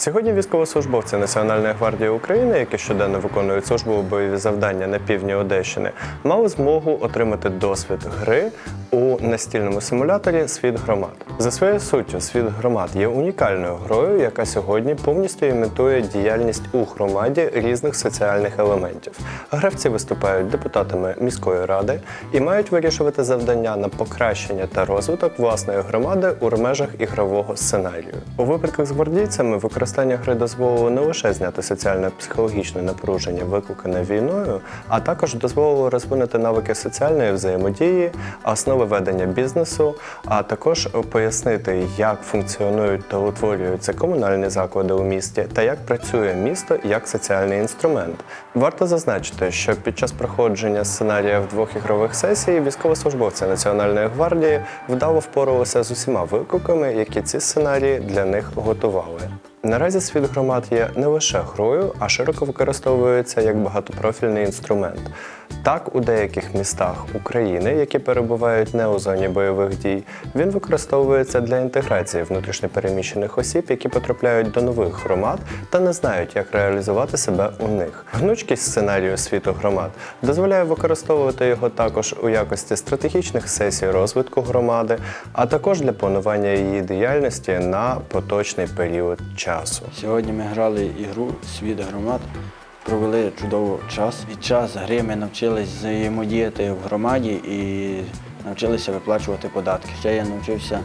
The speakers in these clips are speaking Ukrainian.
Сьогодні військовослужбовці Національної гвардії України, які щоденно виконують службові бойові завдання на півдні Одещини, мали змогу отримати досвід гри у настільному симуляторі Світ громад. За своєю суттю, світ громад є унікальною грою, яка сьогодні повністю імітує діяльність у громаді різних соціальних елементів. Гравці виступають депутатами міської ради і мають вирішувати завдання на покращення та розвиток власної громади у межах ігрового сценарію. У випадках з гвардійцями використання гри дозволило не лише зняти соціально-психологічне напруження, викликане війною, а також дозволило розвинути навики соціальної взаємодії, основи ведення бізнесу, а також пояснити, як функціонують та утворюються комунальні заклади у місті та як працює місто як соціальний інструмент. Варто зазначити, що під час проходження сценарія в двох ігрових сесій військовослужбовці Національної гвардії вдало впоралися з усіма викликами, які ці сценарії для них готували. Наразі світ громад є не лише грою, а широко використовується як багатопрофільний інструмент. Так, у деяких містах України, які перебувають не у зоні бойових дій, він використовується для інтеграції внутрішньопереміщених осіб, які потрапляють до нових громад та не знають, як реалізувати себе у них. Гнучкість сценарію світу громад дозволяє використовувати його також у якості стратегічних сесій розвитку громади, а також для планування її діяльності на поточний період часу. Сьогодні ми грали ігру Світ громад, провели чудовий час. Під час гри ми навчились взаємодіяти в громаді і навчилися виплачувати податки. Ще я навчився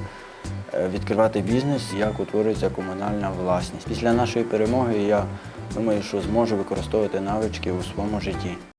е, відкривати бізнес, як утворюється комунальна власність. Після нашої перемоги я думаю, що зможу використовувати навички у своєму житті.